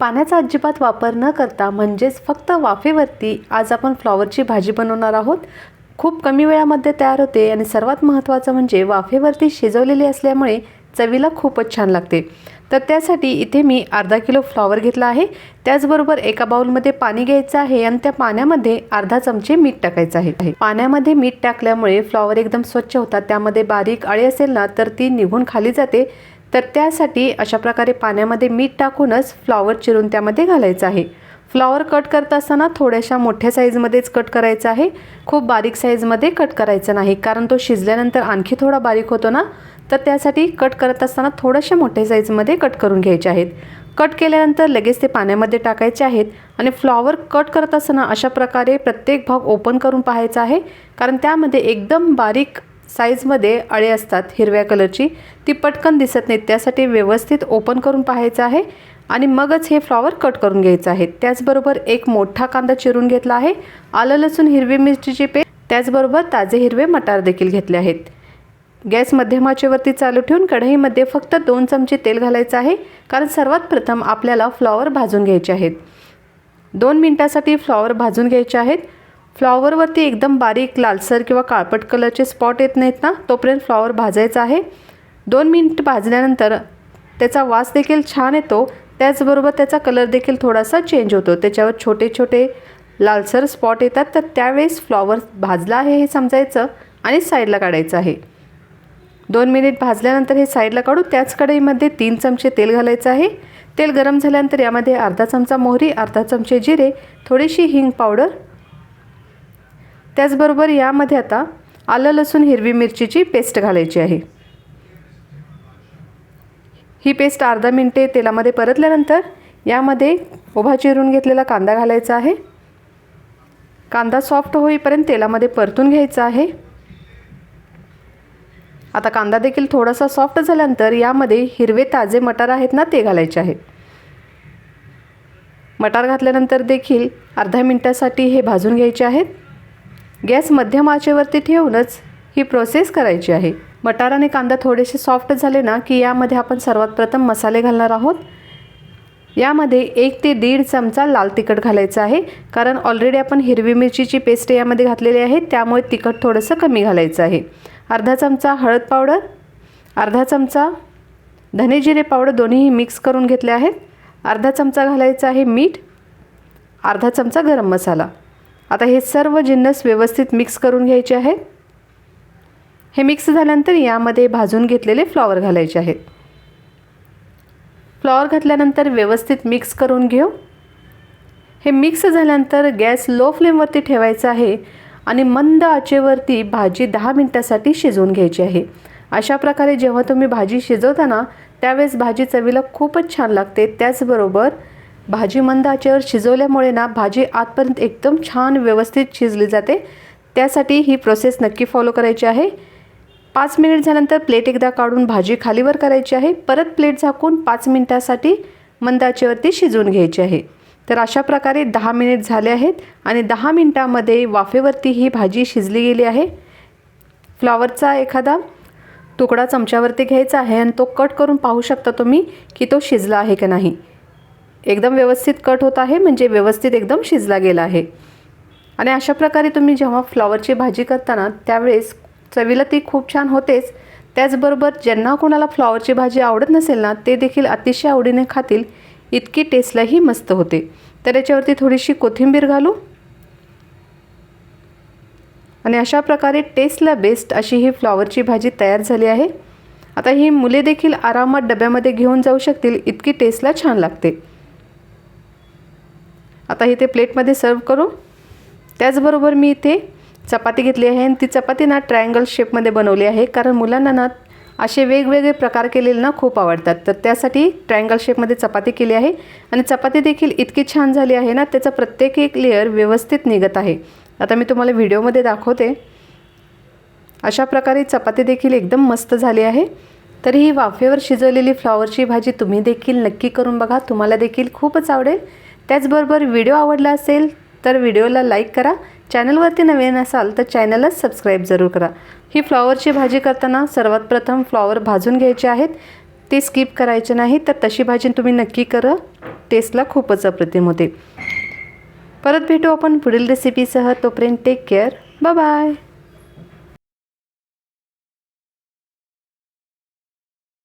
पाण्याचा अजिबात वापर न करता म्हणजेच फक्त वाफेवरती आज आपण फ्लॉवरची भाजी बनवणार आहोत. खूप कमी वेळामध्ये तयार होते आणि सर्वात महत्त्वाचं म्हणजे वाफेवरती शिजवलेली असल्यामुळे चवीला खूपच छान लागते. तर त्यासाठी इथे मी अर्धा किलो फ्लॉवर घेतला आहे. त्याचबरोबर एका बाउलमध्ये पाणी घ्यायचं आहे आणि त्या पाण्यामध्ये अर्धा चमचे मीठ टाकायचं आहे. पाण्यामध्ये मीठ टाकल्यामुळे फ्लॉवर एकदम स्वच्छ होतात. त्यामध्ये बारीक अळी असेल ना तर ती निघून खाली जाते. तर त्यासाठी अशा प्रकारे पाण्यामध्ये मीठ टाकूनच फ्लॉवर चिरून त्यामध्ये घालायचं आहे. फ्लॉवर कट करत असताना थोड्याशा मोठ्या साईजमध्येच कट करायचं आहे. खूप बारीक साईजमध्ये कट करायचं नाही कारण तो शिजल्यानंतर आणखी थोडा बारीक होतो ना? तर त्यासाठी कट करत असताना थोड्याशा मोठ्या साईजमध्ये कट करून घ्यायचे आहेत. कट केल्यानंतर लगेच ते पाण्यामध्ये टाकायचे आहेत आणि फ्लॉवर कट करत असताना अशा प्रकारे प्रत्येक भाग ओपन करून पाहायचा आहे कारण त्यामध्ये एकदम बारीक साईजमध्ये अळे असतात हिरव्या कलरची ती पटकन दिसत नाहीत त्यासाठी व्यवस्थित ओपन करून पाहायचं आहे आणि मगच हे फ्लॉवर कट करून घ्यायचं आहे. त्याचबरोबर एक मोठा कांदा चिरून घेतला आहे. आलं लसूण हिरवी मिरचीची पेस्ट त्याचबरोबर ताजे हिरवे मटार देखील घेतले आहेत. गॅस मध्यमाचेवरती चालू ठेवून कढईमध्ये फक्त दोन चमचे तेल घालायचं आहे कारण सर्वात प्रथम आपल्याला फ्लॉवर भाजून घ्यायचे आहेत. दोन मिनटासाठी फ्लॉवर भाजून घ्यायचे आहेत. फ्लॉवरवरती एकदम बारीक लालसर किंवा काळपट कलरचे स्पॉट येत नाहीत ना तोपर्यंत फ्लॉवर भाजायचा आहे. दोन मिनिट भाजल्यानंतर त्याचा वास देखील छान येतो. त्याचबरोबर त्याचा कलर देखील थोडासा चेंज होतो. त्याच्यावर छोटे छोटे लालसर स्पॉट येतात. तर त्यावेळेस फ्लॉवर भाजला आहे हे समजायचं आणि साईडला काढायचं आहे. दोन मिनिट भाजल्यानंतर हे साईडला काढू. त्याच कढईमध्ये तीन चमचे तेल घालायचं आहे. तेल गरम झाल्यानंतर यामध्ये अर्धा चमचा मोहरी अर्धा चमचे जिरे थोडीशी हिंग पावडर त्याचबरोबर यामध्ये आता आलं लसूण हिरवी मिरचीची पेस्ट घालायची आहे. ही पेस्ट अर्धा मिनटे तेलामध्ये परतल्यानंतर यामध्ये उभा चिरून घेतलेला कांदा घालायचा आहे. कांदा सॉफ्ट होईपर्यंत तेलामध्ये परतून घ्यायचा आहे. आता कांदा देखील थोडासा सॉफ्ट झाल्यानंतर यामध्ये हिरवे ताजे मटार आहेत ना ते घालायचे आहेत. मटार घातल्यानंतर देखील अर्ध्या मिनटासाठी हे भाजून घ्यायचे आहेत. गॅस मध्यम आचेवरती ठेवूनच ही प्रोसेस करायची आहे. मटार आणि कांदा थोडेसे सॉफ्ट झाले ना की यामध्ये आपण सर्वात प्रथम मसाले घालणार आहोत. यामध्ये एक ते दीड चमचा लाल तिखट घालायचं आहे कारण ऑलरेडी आपण हिरवी मिरचीची पेस्ट यामध्ये घातलेली आहे त्यामुळे तिखट थोडंसं कमी घालायचं आहे. अर्धा चमचा हळद पावडर अर्धा चमचा धने जिरे पावडर दोन्हीही मिक्स करून घेतले आहेत. अर्धा चमचा घालायचा आहे मीठ अर्धा चमचा गरम मसाला. आता हे सर्व जिन्नस व्यवस्थित मिक्स करून घ्यायचे आहेत. हे मिक्स झाल्यानंतर यामध्ये भाजून घेतलेले फ्लॉवर घालायचे आहेत. फ्लॉवर घातल्यानंतर व्यवस्थित मिक्स करून घेऊ. हे मिक्स झाल्यानंतर गॅस लो फ्लेमवरती ठेवायचा आहे आणि मंद आचेवरती भाजी दहा मिनटासाठी शिजवून घ्यायची आहे. अशा प्रकारे जेव्हा तुम्ही भाजी शिजवता त्यावेळेस भाजी चवीला खूपच छान लागते. त्याचबरोबर भाजी मंद आचेवर शिजवल्यामुळे ना भाजी आतपर्यंत एकदम छान व्यवस्थित शिजली जाते. त्यासाठी ही प्रोसेस नक्की फॉलो करायची आहे. पाच मिनिट झाल्यानंतर प्लेट एकदा काढून भाजी खालीवर करायची आहे. परत प्लेट झाकून पाच मिनिटासाठी मंद आचेवरती शिजवून घ्यायची आहे. तर अशा प्रकारे दहा मिनिट झाले आहेत आणि दहा मिनटामध्ये वाफेवरती ही भाजी शिजली गेली आहे. फ्लॉवरचा एखादा तुकडा चमच्यावरती घ्यायचा आहे आणि तो कट करून पाहू शकता तुम्ही की तो शिजला आहे का नाही. एकदम व्यवस्थित कट होत आहे म्हणजे व्यवस्थित एकदम शिजला गेला आहे. आणि अशा प्रकारे तुम्ही जेव्हा फ्लॉवरची भाजी करताना त्यावेळेस चवीला ती खूप छान होतेच. त्याचबरोबर ज्यांना कोणाला फ्लॉवरची भाजी आवडत नसेल ना ते देखील अतिशय आवडीने खातील. इतकी टेस्टलाही मस्त होते. तर याच्यावरती थोडीशी कोथिंबीर घालू. आणि अशा प्रकारे टेस्टला बेस्ट अशी ही फ्लॉवरची भाजी तयार झाली आहे. आता ही मुले देखील आरामात डब्यामध्ये घेऊन जाऊ शकतील इतकी टेस्टला छान लागते. आता इथे प्लेटमध्ये सर्व करू. त्याचबरोबर मी इथे चपाती घेतली आहे आणि ती चपाती ना ट्रायंगल शेपमध्ये बनवली आहे. कारण मुलांना ना असे वेगवेगळे प्रकार केलेले ना खूप आवडतात. तर त्यासाठी ट्रायंगल शेपमध्ये चपाती केली आहे. आणि चपाती देखील इतकी छान झाली आहे ना त्याचा प्रत्येक एक लेअर व्यवस्थित निघत आहे. आता मी तुम्हाला व्हिडिओमध्ये दाखवते. अशा प्रकारे चपाती देखील एकदम मस्त झाली आहे. तरी ही वाफेवर शिजवलेली फ्लॉवरची भाजी तुम्ही देखील नक्की करून बघा. तुम्हाला देखील खूपच आवडेल. त्याचबरोबर व्हिडिओ आवडला असेल तर व्हिडिओला लाईक करा. चॅनलवरती नवीन असाल तर चॅनलच सबस्क्राईब जरूर करा. ही फ्लॉवरची भाजी करताना सर्वात प्रथम फ्लॉवर भाजून घ्यायचे आहेत. ते स्किप करायचे नाही तर तशी भाजी तुम्ही नक्की करा. टेस्टला खूपच अप्रतिम होते. परत भेटू आपण पुढील रेसिपीसह तोपर्यंत टेक केअर बाय